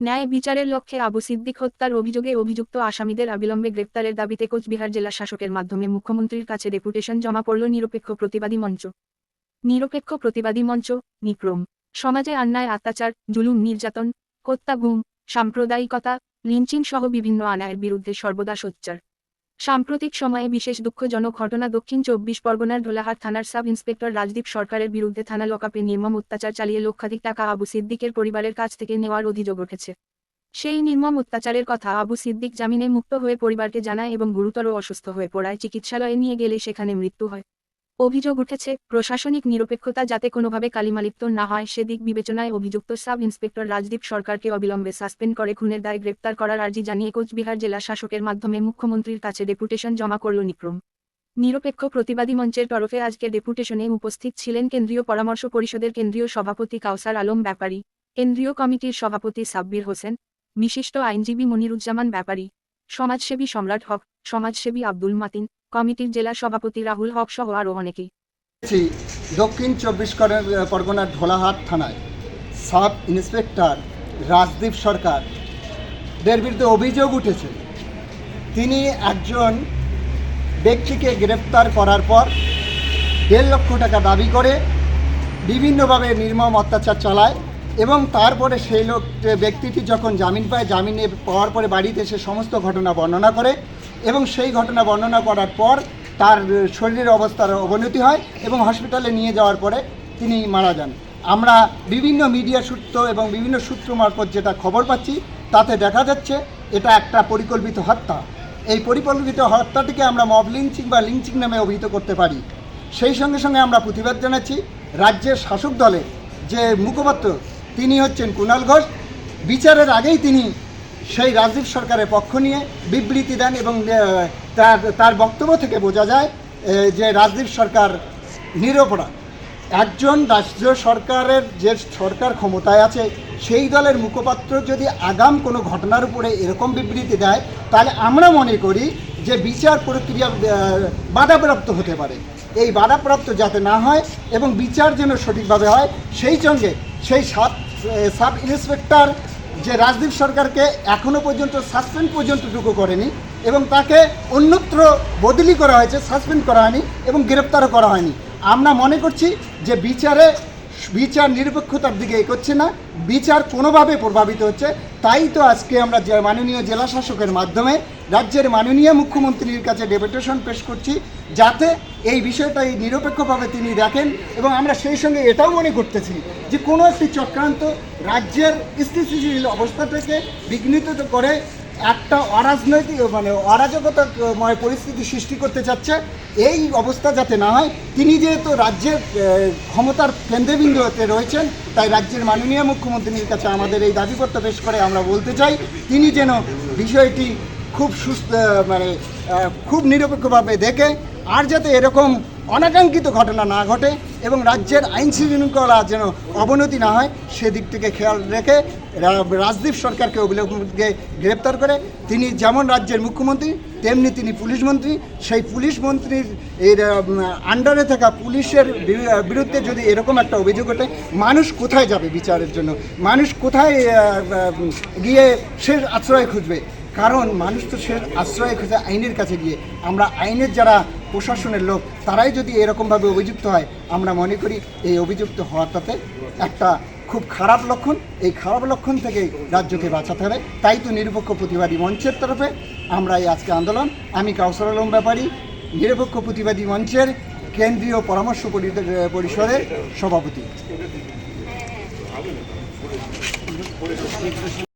ন্যায় বিচারের লক্ষ্যে আবু সিদ্দিক হত্যার অভিযোগে অভিযুক্ত আসামিদের অবিলম্বে গ্রেপ্তারের দাবিতে কোচবিহার জেলা শাসকের মাধ্যমে মুখ্যমন্ত্রীর কাছে ডেপুটেশন জমা পড়ল নিরপেক্ষ প্রতিবাদী মঞ্চ। নিরপেক্ষ প্রতিবাদী মঞ্চ, নিক্রম। সমাজে অন্যায়, অত্যাচার, জুলুম, নির্যাতন, হত্যা, গুম, সাম্প্রদায়িকতা, লিঞ্চিং সহ বিভিন্ন আনায়ের বিরুদ্ধে সর্বদা সোচ্চার। সাম্প্রতিক সময়ে বিশেষ দুঃখজনক ঘটনা দক্ষিণ চব্বিশ পরগনার ঢোলাহাট থানার সাব ইন্সপেক্টর রাজদীপ সরকারের বিরুদ্ধে থানা লকআপে নির্মম অত্যাচার চালিয়ে লক্ষাধিক টাকা আবু সিদ্দিকের পরিবারের কাছ থেকে নেওয়ার অভিযোগ উঠেছে। সেই নির্মম অত্যাচারের কথা আবু সিদ্দিক জামিনে মুক্ত হয়ে পরিবারকে জানায় এবং গুরুতর অসুস্থ হয়ে পড়ায় চিকিৎসালয়ে নিয়ে গেলে সেখানে মৃত্যু হয়। অভিযোগ উঠেছে, প্রশাসনিক নিরপেক্ষতা যাতে কোনোভাবে কালিমালিপ্ত না হয়, সেদিক বিবেচনায় অভিযুক্ত সাব ইন্সপেক্টর রাজদীপ সরকারকে অবিলম্বে সাসপেন্ড করে খুনের দায় গ্রেপ্তার করার আর্জি জানিয়ে কোচবিহার জেলা শাসকের মাধ্যমে মুখ্যমন্ত্রীর কাছে ডেপুটেশন জমা করল নিক্রম। নিরপেক্ষ প্রতিবাদী মঞ্চের তরফে আজকে ডেপুটেশনে উপস্থিত ছিলেন কেন্দ্রীয় পরামর্শ পরিষদের কেন্দ্রীয় সভাপতি কাউসার আলম ব্যাপারী, কেন্দ্রীয় কমিটির সভাপতি সাব্বির হোসেন, বিশিষ্ট আইনজীবী মনিরুজ্জামান ব্যাপারী, সমাজসেবী সম্রাট হক, সমাজসেবী আব্দুল মাতিন কমিটির জেলা সভাপতি রাহুল হক সহ আরও অনেকেই আছি দক্ষিণ চব্বিশ পরগনার ঢোলাহাট থানায়। Sub inspector Rajdeep Sarkar. দের বিরুদ্ধে অভিযোগ উঠেছে। তিনি একজন ব্যক্তিকে গ্রেপ্তার করার পর দেড় লক্ষ টাকা দাবি করে বিভিন্নভাবে নির্মম অত্যাচার চালায় এবং তারপরে সেই লোক ব্যক্তিটি যখন জামিন পায়, জামিনে পাওয়ার পরে বাড়িতে এসে সমস্ত ঘটনা বর্ণনা করে এবং সেই ঘটনা বর্ণনা করার পর তার শরীরের অবস্থার অবনতি হয় এবং হসপিটালে নিয়ে যাওয়ার পরে তিনি মারা যান। আমরা বিভিন্ন মিডিয়া সূত্র এবং বিভিন্ন সূত্র মারফত যেটা খবর পাচ্ছি, তাতে দেখা যাচ্ছে এটা একটা পরিকল্পিত হত্যা। এই পরিকল্পিত হত্যাটিকে আমরা মব লিঞ্চিং বা লিঞ্চিং নামে অভিহিত করতে পারি। সেই সঙ্গে সঙ্গে আমরা প্রতিবাদ জানাচ্ছি রাজ্যের শাসক দলের যে মুখপাত্র, তিনি হচ্ছেন কুণাল ঘোষ। বিচারের আগেই তিনি সেই রাজদীপ সরকারের পক্ষ নিয়ে বিবৃতি দেন এবং তার তার বক্তব্য থেকে বোঝা যায় যে রাজদীপ সরকার নিরপরাধ। একজন রাজ্য সরকারের যে সরকার ক্ষমতায় আছে, সেই দলের মুখপাত্র যদি আগাম কোনো ঘটনার উপরে এরকম বিবৃতি দেয়, তাহলে আমরা মনে করি যে বিচার প্রক্রিয়া বাধাপ্রাপ্ত হতে পারে। এই বাধাপ্রাপ্ত যাতে না হয় এবং বিচার যেন সঠিকভাবে হয়, সেই সঙ্গে সেই সাব সাব ইন্সপেক্টর যে রাজদীপ সরকারকে এখনও পর্যন্ত সাসপেন্ড পর্যন্তটুকু করেনি এবং তাকে অন্যত্র বদলি করা হয়েছে, সাসপেন্ড করা হয়নি এবং গ্রেপ্তারও করা হয়নি। আমরা মনে করছি যে বিচারে বিচার নিরপেক্ষতার দিকে এগোচ্ছে না, বিচার কোনোভাবে প্রভাবিত হচ্ছে। তাই তো আজকে আমরা মাননীয় জেলা শাসকের মাধ্যমে রাজ্যের মাননীয় মুখ্যমন্ত্রীর কাছে ডেপুটেশন পেশ করছি, যাতে এই বিষয়টা এই নিরপেক্ষভাবে তিনি দেখেন এবং আমরা সেই সঙ্গে এটাও মনে করতেছি যে কোনো একটি চক্রান্ত রাজ্যের স্থিতিশীল অবস্থাটাকে বিঘ্নিত করে একটা অরাজনৈতিক মানে অরাজকতাময় পরিস্থিতি সৃষ্টি করতে চাচ্ছে। এই অবস্থা যাতে না হয়, তিনি যেহেতু রাজ্যের ক্ষমতার কেন্দ্রবিন্দুতে রয়েছেন, তাই রাজ্যের মাননীয় মুখ্যমন্ত্রীর কাছে আমাদের এই দাবিপত্র পেশ করে আমরা বলতে চাই, তিনি যেন বিষয়টি খুব সুস্থ মানে খুব নিরপেক্ষভাবে দেখে, আর যাতে এরকম অনাকাঙ্ক্ষিত ঘটনা না ঘটে এবং রাজ্যের আইন শৃঙ্খলা যেন অবনতি না হয়, সেদিক থেকে খেয়াল রেখে রাজদীপ সরকারকে অবিলম্বে গ্রেপ্তার করে। তিনি যেমন রাজ্যের মুখ্যমন্ত্রী, তেমনি তিনি পুলিশ মন্ত্রী। সেই পুলিশ মন্ত্রীর এর আন্ডারে থাকা পুলিশের বিরুদ্ধে যদি এরকম একটা অভিযোগ ওঠে, মানুষ কোথায় যাবে বিচারের জন্য? মানুষ কোথায় গিয়ে সে আশ্রয় খুঁজবে? কারণ মানুষ তো সে আশ্রয় খুঁজে আইনের কাছে গিয়ে। আমরা আইনের যারা প্রশাসনের লোক, তারাই যদি এরকমভাবে অভিযুক্ত হয়, আমরা মনে করি এই অভিযুক্ত হওয়াটাতে একটা খুব খারাপ লক্ষণ। এই খারাপ লক্ষণ থেকে রাজ্যকে বাঁচাতে হবে। তাই তো নিরপেক্ষ প্রতিবাদী মঞ্চের তরফে আমরা এই আজকে আন্দোলন। আমি কাউসার আলম ব্যাপারী, নিরপেক্ষ প্রতিবাদী মঞ্চের কেন্দ্রীয় পরামর্শ পরিষদের সভাপতি।